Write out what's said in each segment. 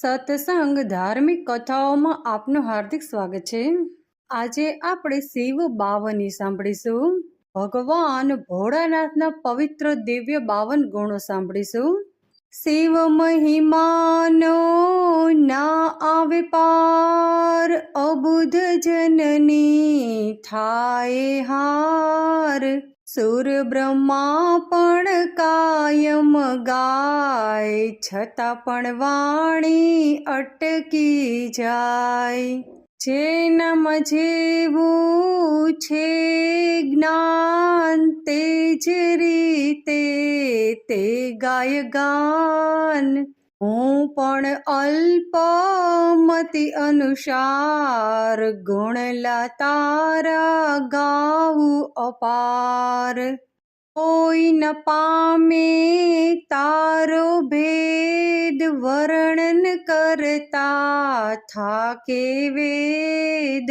સત્સંગ ધાર્મિક કથાઓમાં આપનું હાર્દિક સ્વાગત છે. આજે આપણે શિવ બાવની સાંભળીશું. ભગવાન ભોળાનાથના પવિત્ર દિવ્ય બાવન ગુણો સાંભળીશું. શિવ મહિમાનો ના આવે પાર, અબુધ જનની થાય હાર. સુર બ્રહ્મા પણ કાયમ ગાય છતાં પણ વાણી અટકી જાય. જેના જેવું છે જ્ઞાન તે જ રીતે તે ગાય ગાન. હું પણ અલ્પમતિ અનુસાર ગુણલા તારા ગાવું અપાર. કોઈ ન પામે તારો ભેદ વર્ણન કરતા થાકે વેદ.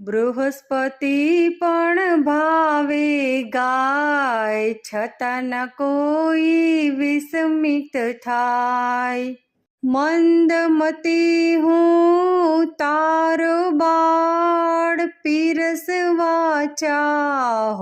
બૃહસ્પતિ પણ ભાવે ગાય, છતાં ન કોઈ વિસ્મિત થાય. મંદમતી હું તારો બાળ વાચા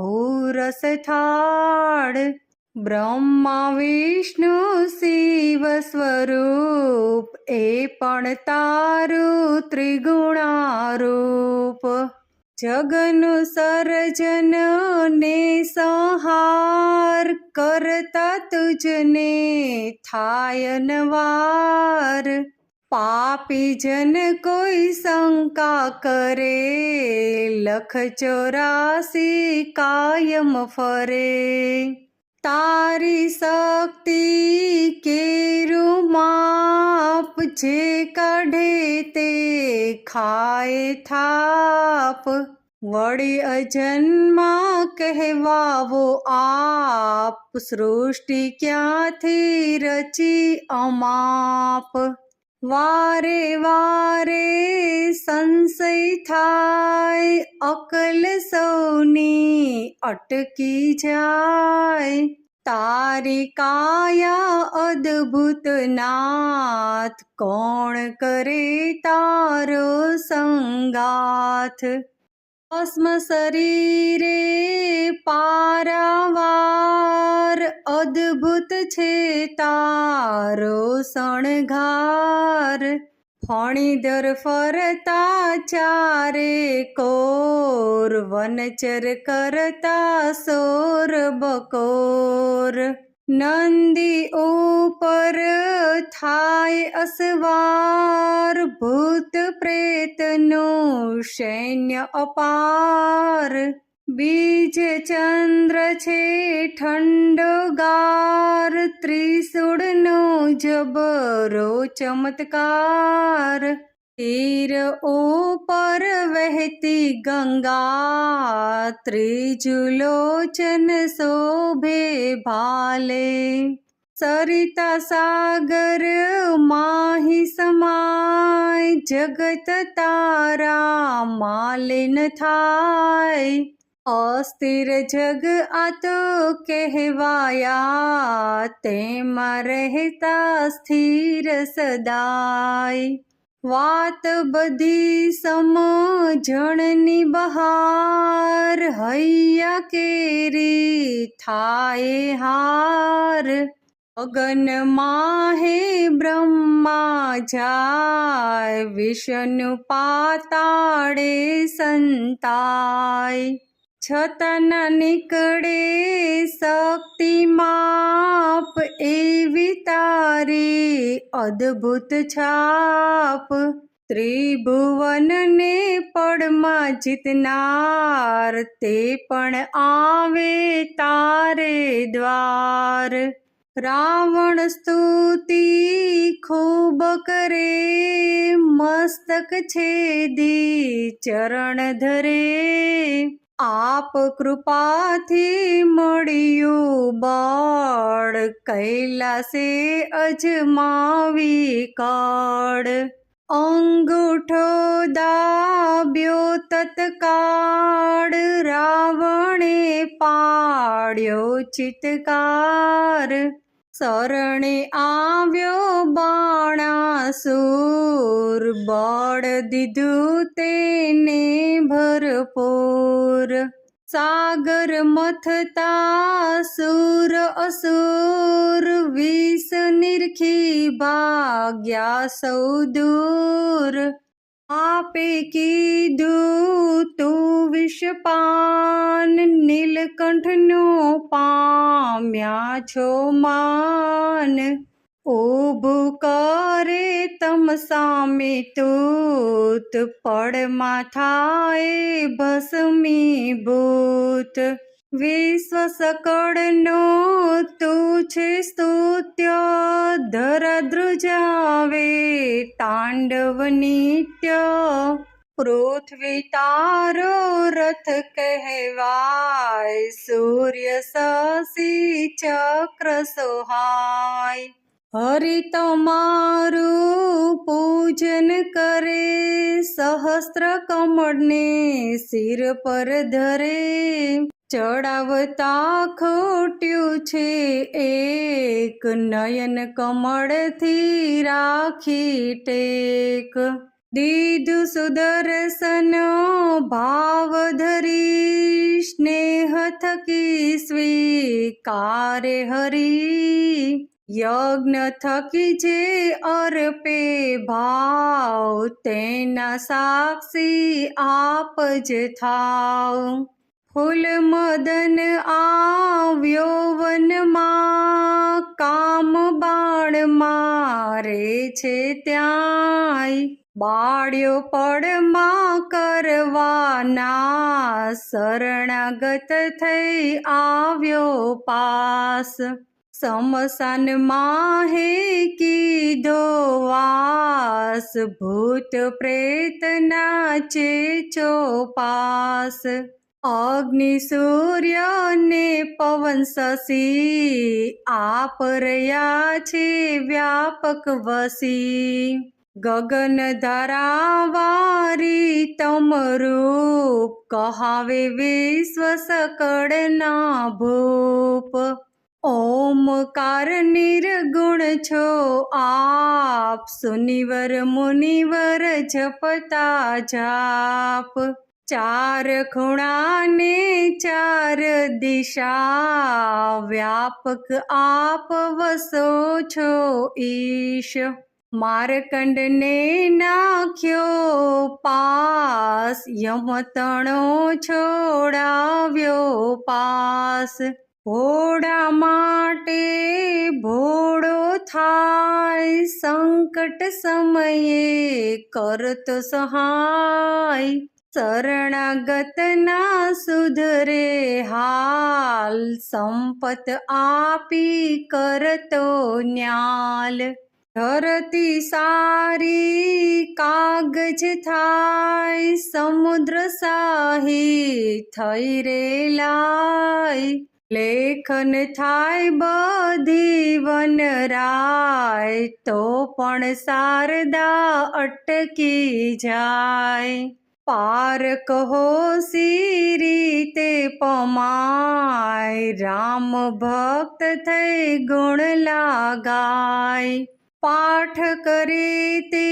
રસ થાળ. બ્રહ્મા વિષ્ણુ શિવ સ્વરૂપ, એ પણ તારું ત્રિગુણારૂપ. જગનું સર્જન ને સંહાર કરતા તુજને થાય નવાર. પાપી જન કોઈ શંકા કરે, લખ ચોરાસી કાયમ ફરે. તારી શક્તિ કેરું માપ જે કાઢે તે ખાય થાપ. વળી અજન્મા કહેવાવો આપ, સૃષ્ટિ ક્યાંથી રચી અમાપ? વારે વારે સંશય થાય, અકલ સૌની અટકી જાય. તારી કાયા અદ્ભુત નાથ, કોણ કરે તારો સંગાથ? ભસ્મ શરીરે પારાવાર અદ્ભુત છે તારો શણગાર. ફણીધર ફરતા ચારે કોર, વનચર કરતા સોર બકોર. નંદી ઉપર થાય અસવાર ભૂત પ્રેતનું સૈન્ય અપાર. બીજ ચંદ્ર છે ઠંડો ગાર, ત્રિશુળનો જબરો ચમત્કાર. તીર ઉપર વહેતી ગંગા, ત્રિજુલોચન શોભે ભાલે. સરિતા સાગર માહી સમાય, જગત તારા માલિન થાય. અસ્થિર જગ આ તો કહેવાયા, તેમાં રહેતા સ્થિર સદાય. વાત બધી સમજણની બહાર, હૈયા કેરી થાય હાર. અગન માહે બ્રહ્મા જાય, વિષ્ણુ પાતાળે સંતાય. છતાં નીકળે શક્તિ માપ એવી તારી અદ્ભુત છાપ. ત્રિભુવનને પડમાં જીતનાર તે પણ આવે તારે દ્વાર. રાવણ સ્તુતિ ખૂબ કરે, મસ્તક છેદી ચરણ ધરે. આપ કૃપાથી મળ્યું બાળ કૈલાસે અજમાવી કાળ. અંગૂઠો દાબ્યો તત્કાળ રાવણે પાડ્યો ચિતકાર. શરણે આવ્યો બાણાસુર, બળ દીધું તેને ભરપૂર. સાગર મથતા સુર અસુર, વિષ નિરખી ભાગ્યા સૌ દૂર. આપે કીધું તું વિષપાન નીલકંઠનો પામ્યા છો માન. ઊભું કરે તમ સામે તૂત પડમાં થાય ભસ્મીભૂત વિશ્વ સકળનો તું છે સ્તુત્ય ધરા ધ્રુજાવે તાંડવ નિત્ય, પૃથ્વી તારો રથ કહેવાય, સૂર્ય સસી ચક્ર સોહાય. હરિ તમારું પૂજન કરે, સહસ્ત્ર કમળને શિર પર ધરે. ચડાવતા ખોટ્યું છે એક, નયન કમળથી રાખી ટેક. દીધું સુદર્શન ભાવ ધરી સ્નેહ થકી સ્વીકારે હરી. યજ્ઞ થકી જે અર્પે ભાવ, તેના સાક્ષી આપ જ થાવ. ફૂલ મદન આવ્યો વનમાં, કામ બાણ મારે છે ત્યાંય. બાળ્યો પડમાં કરવાના શરણાગત થઈ આવ્યો પાસ. સમસન હે કીધો વાસ, ભૂત પ્રેતના ચે પાસ. અગ્નિ સૂર્ય ને પવન શશી આપ રહ્યા છે વ્યાપક વસી. ગગન ધરાવારી તમ રૂપ કહાવે વિશ્વ સકળના ભૂપ. ઓમકાર નિર્ગુણ છો આપ, સુનિવર મુનિવર જપતા જાપ ચાર ખૂણાને ચાર દિશા વ્યાપક આપ વસો છો ઈશ. મારકંડને નાખ્યો પાસ, યમતણો છોડાવ્યો પાસ. ભોળા માટે ભોળો થાય, સંકટ સમયે કરતો સહાય. શરણાગતના સુધરે હાલ સંપત આપી કરતો ન્યાલ. ધરતી સારી કાગજ થાય, સમુદ્ર સાહી થઈ રે લાય. લેખન થાય બધી વનરાય તો પણ શારદા અટકી જાય. પાર કહો સી રીતે પમાય, રામ ભક્ત થઈ ગુણ લાગાય. પાઠ કરે તે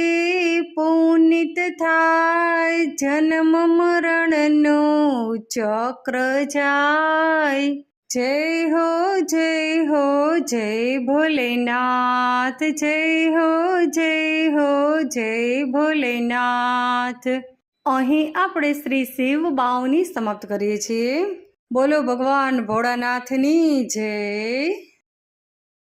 પુનિત થાય, જન્મ મરણનું ચક્ર જાય. જય હો જય હો, જય ભોલેનાથ, જય હો જય હો, જય ભોલેનાથ. અહીં આપણે શ્રી શિવ બાવની સમાપ્ત કરીએ છીએ. બોલો ભગવાન ભોળાનાથની જય.